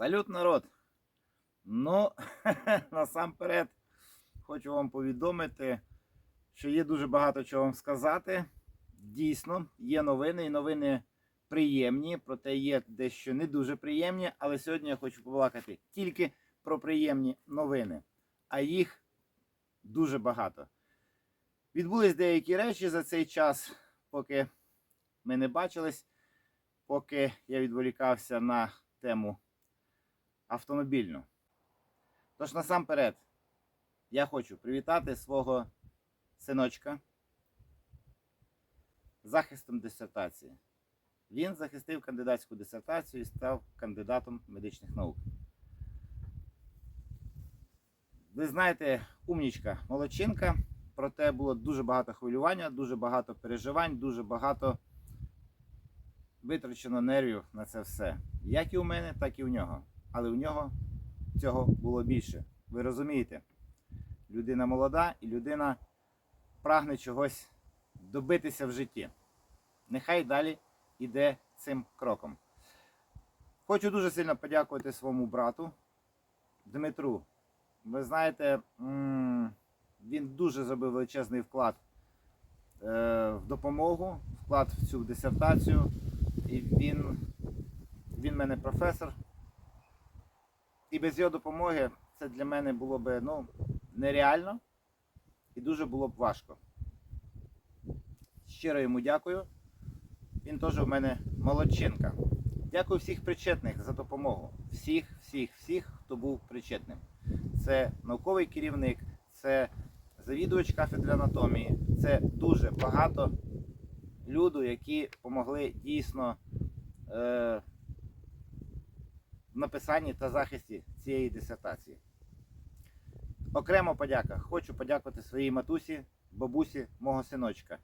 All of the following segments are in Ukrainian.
Салют, народ! Ну, насамперед, хочу вам повідомити, що є дуже багато чого вам сказати. Дійсно, є новини, і новини приємні, проте є дещо не дуже приємні. Але сьогодні я хочу побалакати тільки про приємні новини, а їх дуже багато. Відбулись деякі речі за цей час, поки ми не бачились, поки я відволікався на тему автомобільну. Тож насамперед, я хочу привітати свого синочка захистом дисертації. Він захистив кандидатську дисертацію і став кандидатом медичних наук. Ви знаєте, умнічка, молодчинка, проте було дуже багато хвилювання, дуже багато переживань, дуже багато витрачено нервів на це все. Як і у мене, так і у нього. Але у нього цього було більше. Ви розумієте? Людина молода і людина прагне чогось добитися в житті. Нехай далі іде цим кроком. Хочу дуже сильно подякувати своєму брату Дмитру. Ви знаєте, він дуже зробив величезний вклад е, в допомогу, вклад в цю дисертацію. І він, він мене професор. І без його допомоги це для мене було б ну, нереально і дуже було б важко. Щиро йому дякую. Він теж у мене молодчинка. Дякую всіх причетних за допомогу. Всіх, всіх, всіх, хто був причетним. Це науковий керівник, це завідувач кафедри анатомії, це дуже багато люду, які допомогли дійсно е, написанні та захисті цієї дисертації. Окремо подяка. Хочу подякувати своїй матусі, бабусі, мого синочка.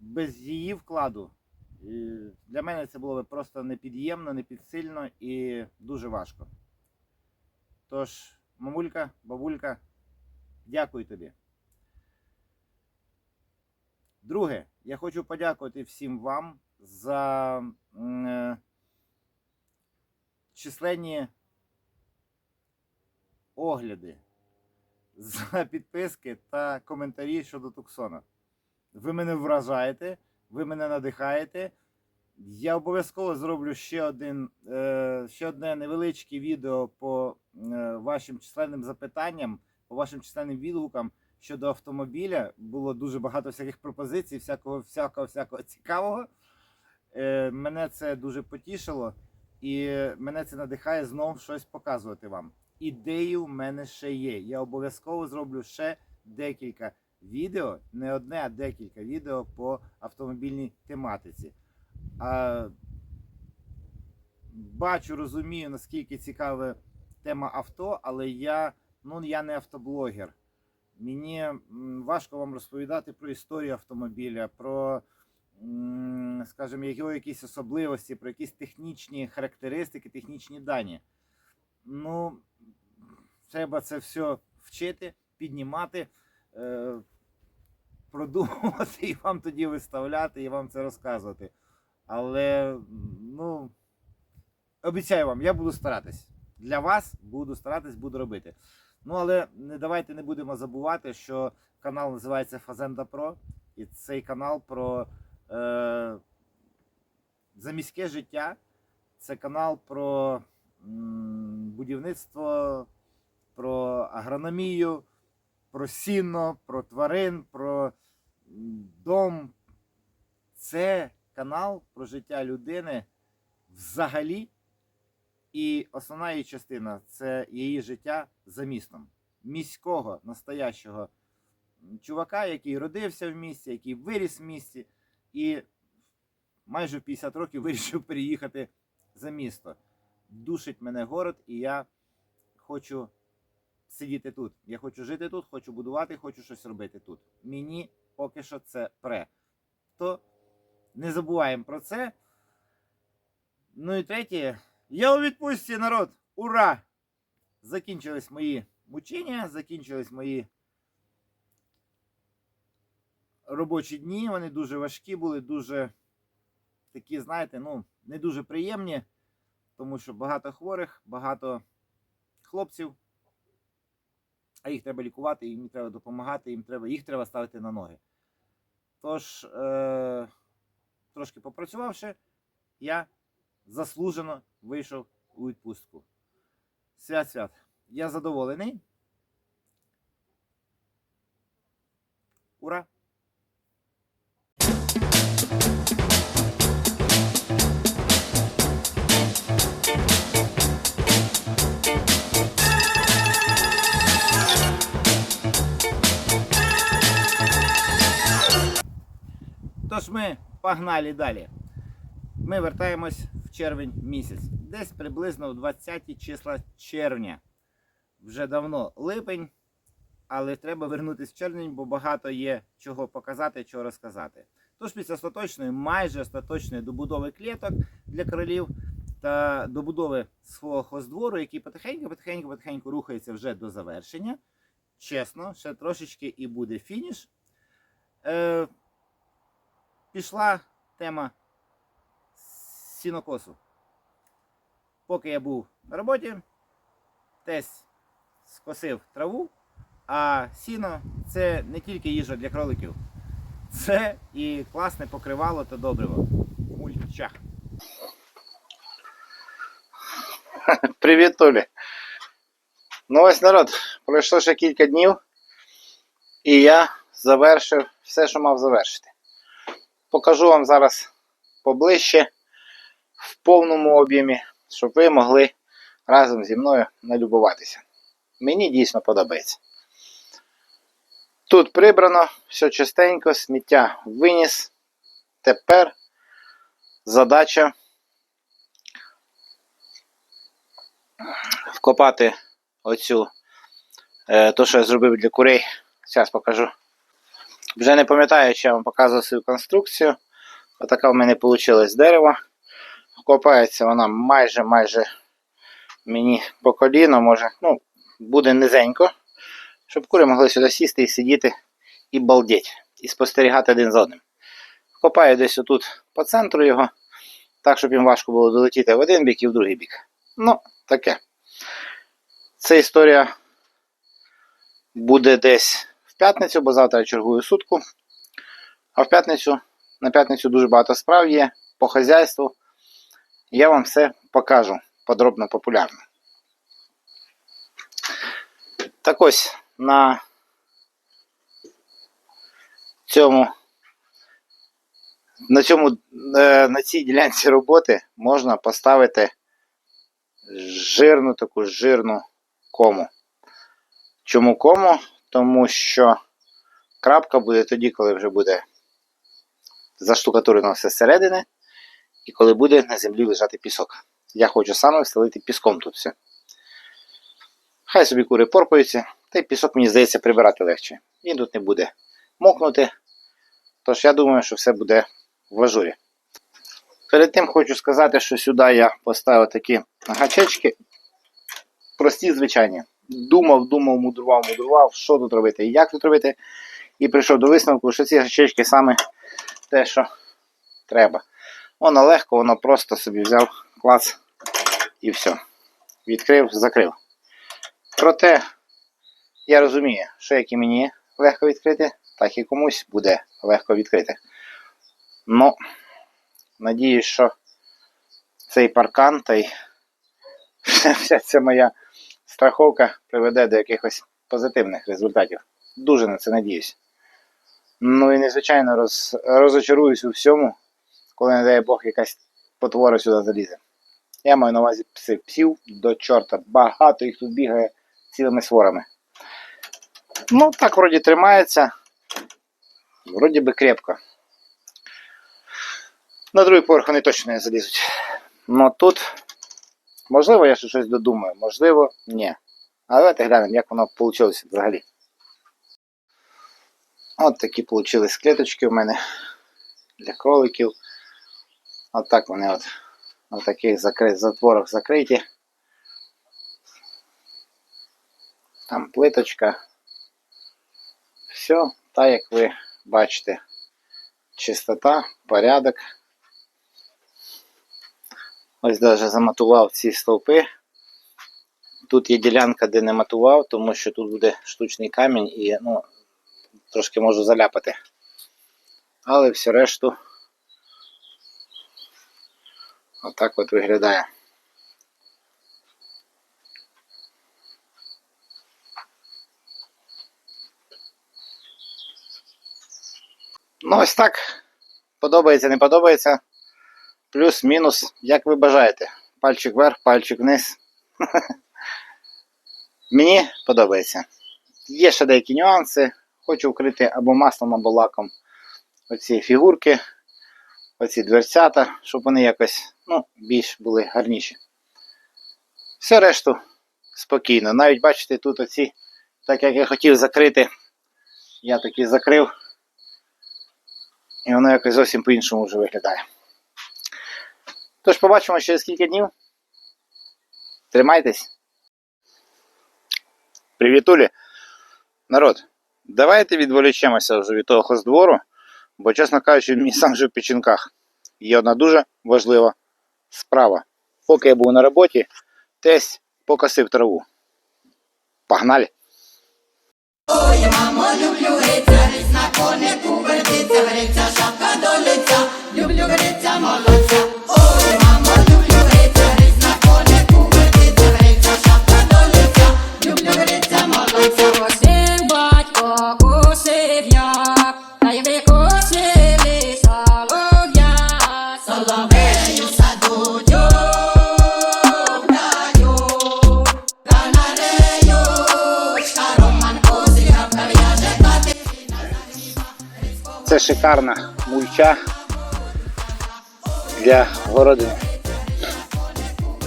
Без її вкладу е, для мене це було б просто непід'ємно, непідсильно і дуже важко. Тож, мамулька, бабулька, дякую тобі. Друге, я хочу подякувати всім вам за е, численні огляди, за підписки та коментарі щодо Туксона. Ви мене вражаєте, ви мене надихаєте. Я обов'язково зроблю ще, один, е, ще одне невеличке відео по е, вашим численним запитанням, по вашим численним відгукам щодо автомобіля. Було дуже багато всяких пропозицій, всякого, всякого, всякого цікавого. Е, мене це дуже потішило, і мене це надихає знов щось показувати вам. Ідеї в мене ще є. Я обов'язково зроблю ще декілька відео, не одне, а декілька відео по автомобільній тематиці. А, бачу, розумію, наскільки цікава тема авто, але я, ну, я не автоблогер. Мені важко вам розповідати про історію автомобіля, про, скажімо, його якісь особливості, про якісь технічні характеристики, технічні дані. Ну, треба це все вчити, піднімати, е, продумувати і вам тоді виставляти, і вам це розказувати. Але, ну, обіцяю вам, я буду старатись. Для вас буду старатись, буду робити. Ну, але не давайте не будемо забувати, що канал називається Фазенда Про. І цей канал про е, заміське життя. Це канал про будівництво, про агрономію, про сіно, про тварин, про дом. Це канал про життя людини взагалі. І основна її частина це її життя за містом. Міського, настоящого чувака, який родився в місті, який виріс в місті, і майже в 50 років вирішив переїхати за місто. Душить мене город, і я хочу сидіти тут. Я хочу жити тут, хочу будувати, хочу щось робити тут. Мені поки що це пре. То не забуваємо про це. Ну і третє. Я у відпустці, народ! Ура! Закінчились мої мучення, закінчились мої робочі дні. Вони дуже важкі були, дуже такі, знаєте, ну, не дуже приємні. тому що багато хворих, багато хлопців, а їх треба лікувати, їм треба допомагати, їм треба, їх треба ставити на ноги. Тож, е, трошки попрацювавши, я заслужено вийшов у відпустку. Свят свят. Я задоволений. Ура! Ми погнали далі. Ми вертаємось в червень місяць. Десь приблизно в 20 числа червня. Вже давно липень, але треба вернутися в червень, бо багато є чого показати, чого розказати. Тож після остаточної, майже остаточної добудови кліток для кролів та добудови свого хоздвору, який потихеньку, потихеньку, потихеньку рухається вже до завершення. Чесно, ще трошечки і буде фініш. Е, пішла тема сінокосу. Поки я був на роботі, десь скосив траву, а сіно це не тільки їжа для кроликів, це і класне покривало та добриво. Мульча. Привіт, Толі. Ну ось народ, пройшло ще кілька днів, і я завершив все, що мав завершити. Покажу вам зараз поближче, в повному об'ємі, щоб ви могли разом зі мною налюбуватися. Мені дійсно подобається. Тут прибрано, все чистенько, сміття виніс. Тепер задача вкопати оцю, е, то, що я зробив для курей. Зараз покажу. Вже не пам'ятаю, чи я вам показував свою конструкцію. Отака в мене вийшла з дерева. Вкопається вона майже майже мені по коліно, може, ну, буде низенько, щоб кури могли сюди сісти і сидіти і балдеть, і спостерігати один за одним. Копаю десь отут по центру його, так, щоб їм важко було долетіти в один бік і в другий бік. Ну, таке. Це історія буде десь п'ятницю, бо завтра я чергую сутку. А в п'ятницю, на п'ятницю дуже багато справ є по хазяйству. Я вам все покажу подробно, популярно. Так ось на цьому на цьому е, на цій ділянці роботи можна поставити жирну таку жирну кому. Чому кому? Тому що крапка буде тоді, коли вже буде заштукатурено все зсередини, і коли буде на землі лежати пісок. Я хочу саме вселити піском тут все. Хай собі кури порпаються, та й пісок, мені здається, прибирати легше. Він тут не буде мокнути. Тож я думаю, що все буде в ажурі. Перед тим хочу сказати, що сюди я поставив такі гачечки. Прості, звичайні. Думав, думав, мудрував, мудрував, що тут робити і як тут робити. І прийшов до висновку, що ці гачечки саме те, що треба. Воно легко, воно просто собі взяв клац і все. Відкрив, закрив. Проте я розумію, що як і мені легко відкрити, так і комусь буде легко відкрити. Ну, надіюсь, що цей паркан та й вся ця моя страховка приведе до якихось позитивних результатів. Дуже на це надіюсь. Ну і незвичайно роз, розочаруюсь у всьому, коли, не дай Бог, якась потвора сюди залізе. Я маю на увазі псів, псів до чорта. Багато їх тут бігає цілими сворами. Ну, так вроді тримається. Вроді би крепко. На другий поверх вони точно не залізуть. Ну тут, можливо, я ще щось додумаю, можливо, ні. Але давайте глянемо, як воно вийшло взагалі. От такі вийшли клеточки у мене для кроликів. От так вони от на таких закри... затворах закриті. Там плиточка. Все, так як ви бачите, чистота, порядок. Ось навіть заматував ці стовпи. Тут є ділянка, де не матував, тому що тут буде штучний камінь і ну, трошки можу заляпати. Але все решту отак от виглядає. Ну, ось так. Подобається, не подобається. Плюс-мінус, як ви бажаєте. Пальчик вверх, пальчик вниз. Мені подобається. Є ще деякі нюанси. Хочу вкрити або маслом, або лаком оці фігурки, оці дверцята, щоб вони якось ну, більш були гарніші. Все решту спокійно. Навіть бачите, тут оці, так як я хотів закрити, я таки закрив. І воно якось зовсім по-іншому вже виглядає. Тож побачимо через кілька днів. Тримайтесь. Привітулі. Народ, давайте відволічемося вже від того хоздвору, бо, чесно кажучи, мій сам вже в печінках. Є одна дуже важлива справа. Поки я був на роботі, десь покосив траву. Погнали! Ой, мамо, люблю гриця, ріс на конику вертиться, гриця, шапка до лиця, люблю гриця, молодця. Шикарна мульча для городини.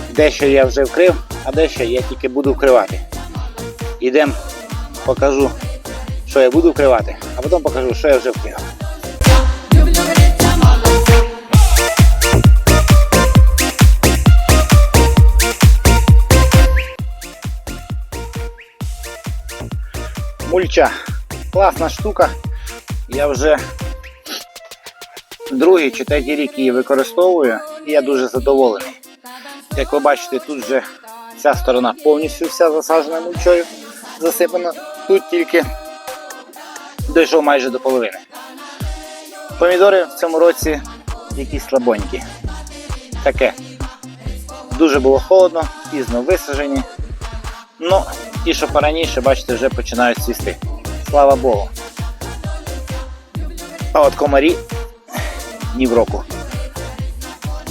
Дещо я вже вкрив, а дещо я тільки буду вкривати. Ідемо, покажу, що я буду вкривати, а потім покажу, що я вже вкрив. Мульча. Класна штука. Я вже другий чи третій рік її використовую, і я дуже задоволений. Як ви бачите, тут вже ця сторона повністю вся засаджена мульчою, засипана. Тут тільки дійшов майже до половини. Помідори в цьому році якісь слабонькі. Таке. Дуже було холодно, пізно висаджені. Ну, ті, що пораніше, бачите, вже починають цвісти. Слава Богу. А от комарі ні в року.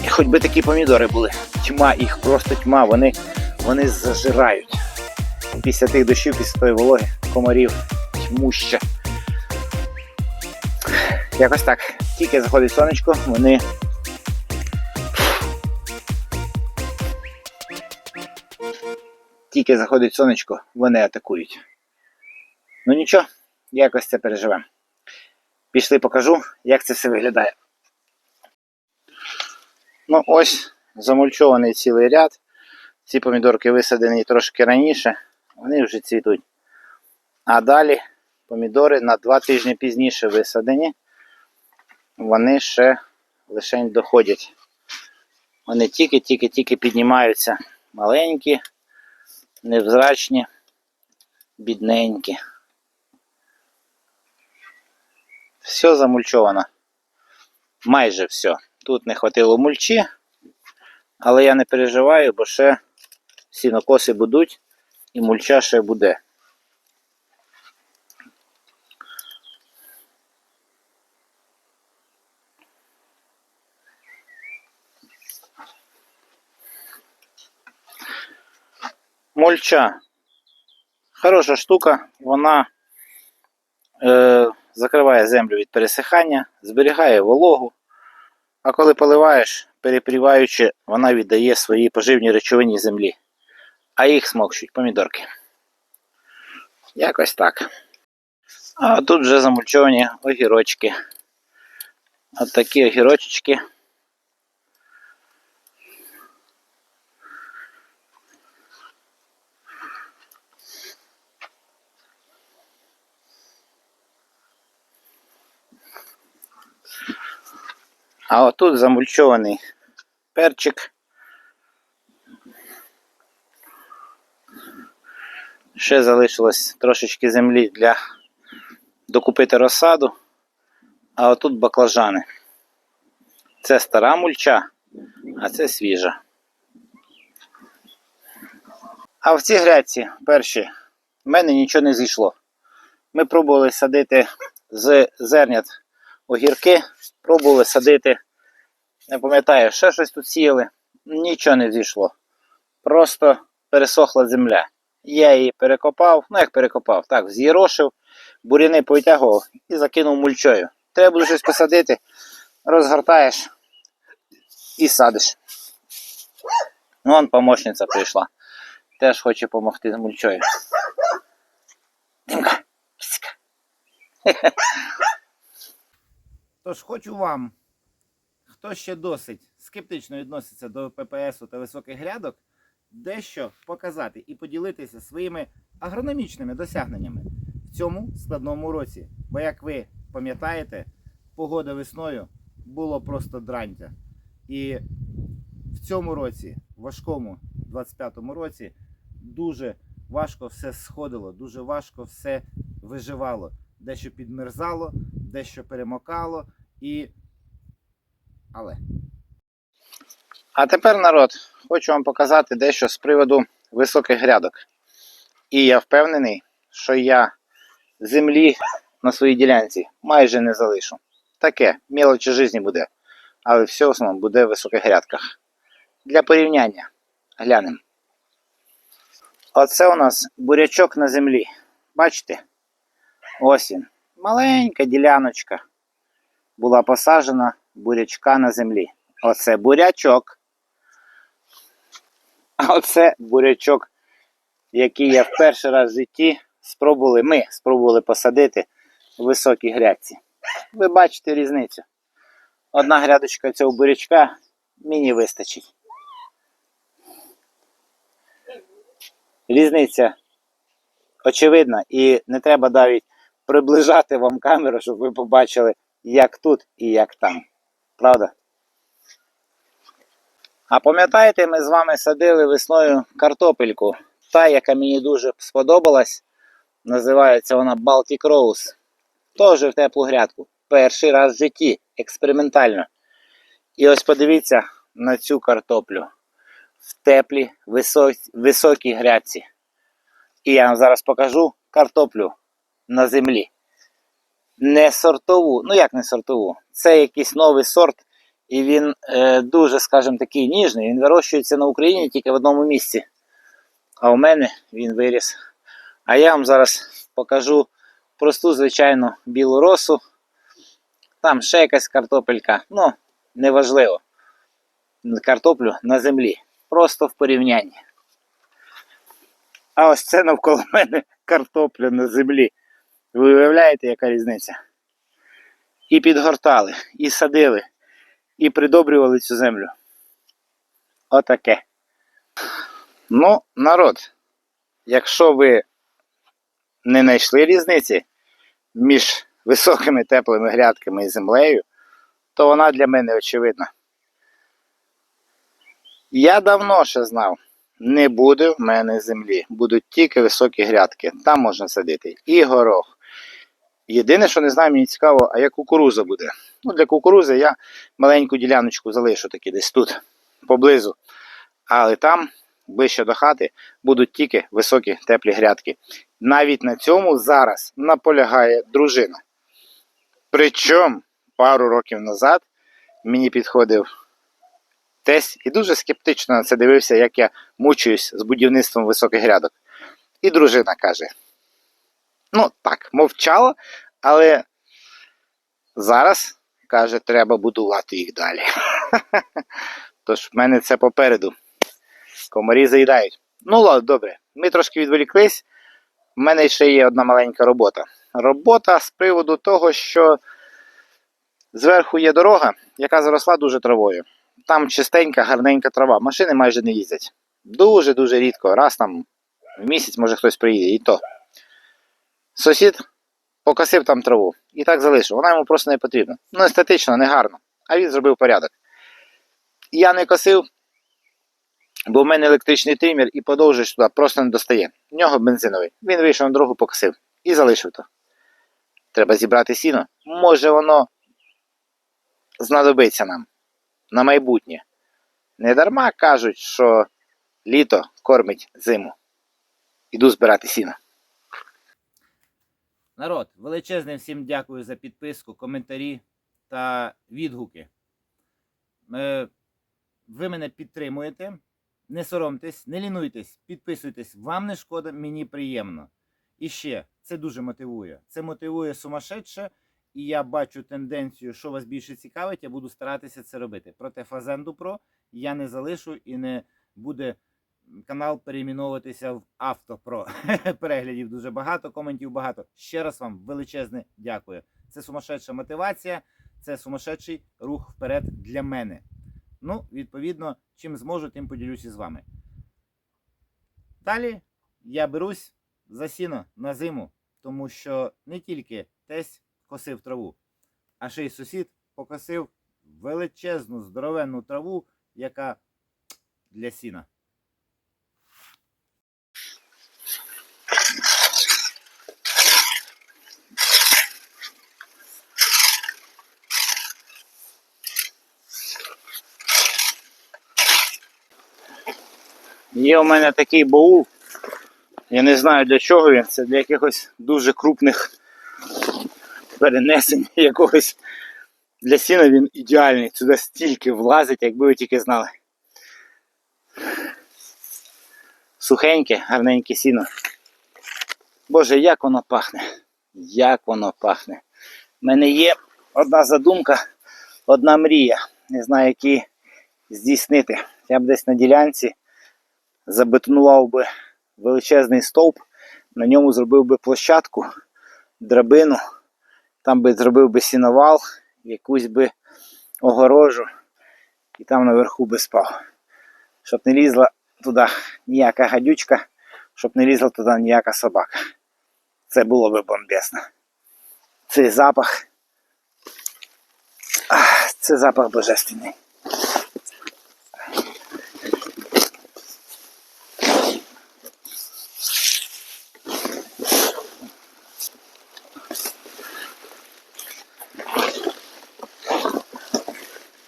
І хоч би такі помідори були. Тьма, їх просто тьма, вони, вони зажирають. Після тих дощів, після тої вологи, комарів тьмуща. Якось так. Тільки заходить сонечко, вони. Тільки заходить сонечко, вони атакують. Ну нічого, якось це переживемо. Пішли покажу, як це все виглядає. Ну ось, замульчований цілий ряд. Ці помідорки висадені трошки раніше, вони вже цвітуть. А далі помідори на два тижні пізніше висадені. Вони ще лишень доходять. Вони тільки-тільки-тільки піднімаються маленькі, невзрачні, бідненькі. Все замульчовано. Майже все. Тут не хватило мульчі, але я не переживаю, бо ще сінокоси будуть і мульча ще буде. Мульча. Хороша штука, вона е, закриває землю від пересихання, зберігає вологу. А коли поливаєш, перепріваючи, вона віддає свої поживні речовині землі. А їх смокчуть помідорки. Якось так. А тут вже замульчовані огірочки. От такі огірочки. А отут замульчований перчик. Ще залишилось трошечки землі для докупити розсаду, а отут баклажани. Це стара мульча, а це свіжа. А в цій грядці перші в мене нічого не зійшло. Ми пробували садити з зернят огірки пробували садити, не пам'ятаю, ще щось тут сіяли. Нічого не зійшло. Просто пересохла земля. Я її перекопав, ну як перекопав, так, з'їрошив, буряни повитягував і закинув мульчою. Треба буде щось посадити, розгортаєш і садиш. Ну, вон помощниця прийшла. Теж хоче допомогти з мульчою. Тож хочу вам, хто ще досить скептично відноситься до ППСу та високих грядок, дещо показати і поділитися своїми агрономічними досягненнями в цьому складному році. Бо, як ви пам'ятаєте, погода весною було просто дрантя. І в цьому році, важкому 25-му році, дуже важко все сходило, дуже важко все виживало. Дещо підмерзало, дещо перемокало і. Але. А тепер, народ, хочу вам показати дещо з приводу високих грядок. І я впевнений, що я землі на своїй ділянці майже не залишу. Таке, мелочі житті буде. Але все в буде в високих грядках. Для порівняння глянемо. Оце у нас бурячок на землі. Бачите? Ось він. Маленька діляночка була посаджена бурячка на землі. Оце бурячок. Оце бурячок, який я в перший раз в житті спробували, ми спробували посадити в високій грядці. Ви бачите різницю. Одна грядочка цього бурячка мені вистачить. Різниця очевидна, і не треба навіть приближати вам камеру, щоб ви побачили, як тут і як там. Правда? А пам'ятаєте, ми з вами садили весною картопельку. Та, яка мені дуже сподобалась, називається вона Baltic Rose. Теж в теплу грядку. Перший раз в житті, експериментально. І ось подивіться на цю картоплю в теплій, високій, високій грядці. І я вам зараз покажу картоплю на землі. Не сортову, ну як не сортову? Це якийсь новий сорт, і він е, дуже, скажімо, такий ніжний. Він вирощується на Україні тільки в одному місці. А у мене він виріс. А я вам зараз покажу просту, звичайну білу росу. Там ще якась картопелька. Ну, неважливо. Картоплю на землі. Просто в порівнянні. А ось це навколо мене картопля на землі. Ви уявляєте, яка різниця? І підгортали, і садили, і придобрювали цю землю. Отаке. Ну, народ, якщо ви не знайшли різниці між високими теплими грядками і землею, то вона для мене очевидна. Я давно ще знав, не буде в мене землі. Будуть тільки високі грядки. Там можна садити і горох. Єдине, що не знаю, мені цікаво, а як кукуруза буде. Ну, для кукурузи я маленьку діляночку залишу таки десь тут, поблизу. Але там, ближче до хати, будуть тільки високі теплі грядки. Навіть на цьому зараз наполягає дружина. Причому пару років назад мені підходив тесть і дуже скептично на це дивився, як я мучуюсь з будівництвом високих грядок. І дружина каже: ну так, мовчала, але зараз каже, треба будувати їх далі. Тож в мене це попереду. Комарі заїдають. Ну, ладно, добре. Ми трошки відволіклись. У мене ще є одна маленька робота. Робота з приводу того, що зверху є дорога, яка заросла дуже травою. Там чистенька, гарненька трава. Машини майже не їздять. Дуже-дуже рідко. Раз там в місяць може хтось приїде, і то. Сусід покосив там траву і так залишив. Вона йому просто не потрібна. Ну, естетично, не гарно. А він зробив порядок. Я не косив, Бо в мене електричний тример і подовжуєш туди просто не достає. В нього бензиновий. Він вийшов на дорогу, покосив. І залишив то. Треба зібрати сіно. Може воно знадобиться нам на майбутнє. Не дарма кажуть, що літо кормить зиму. Іду збирати сіно. Народ, величезне всім дякую за підписку, коментарі та відгуки. Е, Ви мене підтримуєте. Не соромтесь, не лінуйтесь, підписуйтесь. Вам не шкода, мені приємно. І ще, це дуже мотивує. Це мотивує сумасшедше, і я бачу тенденцію, що вас більше цікавить, я буду старатися це робити. Проте Фазенду Про я не залишу і не буде канал перейменовуватися в Автопро. Переглядів дуже багато, коментів багато. Ще раз вам величезне дякую. Це сумасшедша мотивація, це сумасшедший рух вперед для мене. Ну, відповідно, чим зможу, тим поділюся з вами. Далі я берусь за сіно на зиму, тому що не тільки тесь косив траву, а ще й сусід покосив величезну здоровенну траву, яка для сіна. Є у мене такий баул. Я не знаю для чого він. Це для якихось дуже крупних перенесень якогось. Для сіна він ідеальний. Сюди стільки влазить, якби ви тільки знали. Сухеньке, гарненьке сіно. Боже, як воно пахне. Як воно пахне. У мене є одна задумка, одна мрія. Не знаю, які здійснити. Я б десь на ділянці забетонував би величезний стовп, на ньому зробив би площадку, драбину, там би зробив би сіновал, якусь би огорожу, і там наверху би спав. Щоб не лізла туди ніяка гадючка, щоб не лізла туди ніяка собака. Це було би бомбесно. Цей запах. Ах, це запах божественний.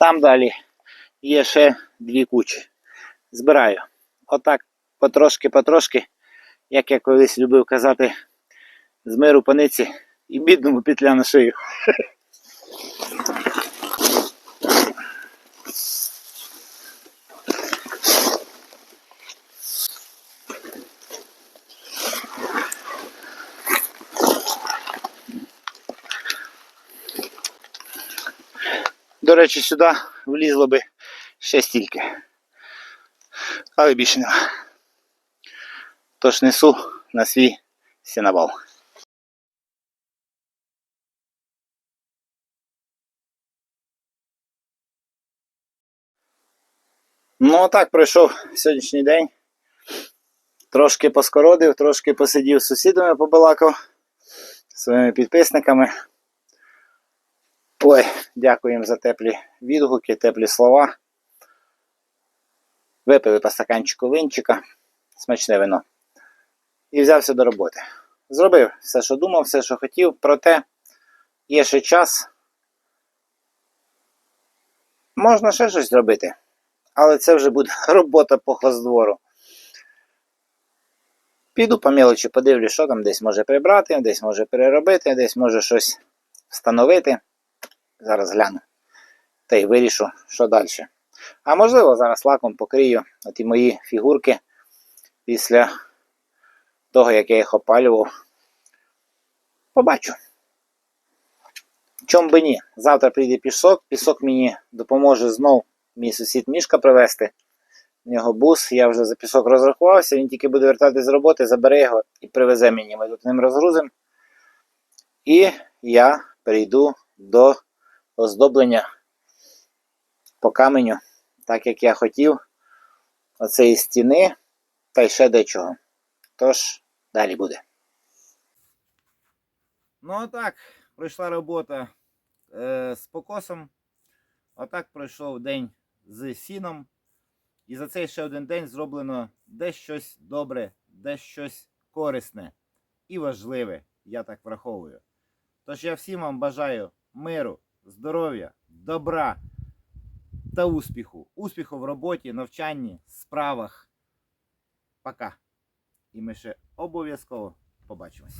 Там далі є ще дві кучі. Збираю. Отак потрошки-потрошки, як я колись любив казати, з миру паниці і бідному петля на шию. До речі, сюди влізло би ще стільки. Але більше нема. Тож несу на свій сіновал. Ну, отак пройшов сьогоднішній день. Трошки поскородив, трошки посидів з сусідами, побалакав, своїми підписниками. Ой, дякую їм за теплі відгуки, теплі слова. Випили по стаканчику винчика, смачне вино. І взявся до роботи. Зробив все, що думав, все, що хотів, проте є ще час. Можна ще щось зробити, але це вже буде робота по хоздвору. Піду по мелочі, подивлюсь, що там десь може прибрати, десь може переробити, десь може щось встановити. Зараз гляну. Та й вирішу, що далі. А можливо, зараз лаком покрию оті мої фігурки після того, як я їх опалював. Побачу. Чом би ні? Завтра прийде пісок, пісок мені допоможе знов мій сусід мішка привезти. В нього бус, я вже за пісок розрахувався, він тільки буде вертатись з роботи, забере його і привезе мені. Ми тут ним розгрузимо. І я перейду до оздоблення по каменю, так як я хотів, оцеї стіни та й ще дечого. Тож, далі буде. Ну, отак, пройшла робота е, з покосом. Отак пройшов день з сіном. І за цей ще один день зроблено десь щось добре, десь щось корисне і важливе, я так враховую. Тож я всім вам бажаю миру, здоров'я, добра та успіху. Успіху в роботі, навчанні, справах. Пока. І ми ще обов'язково побачимось.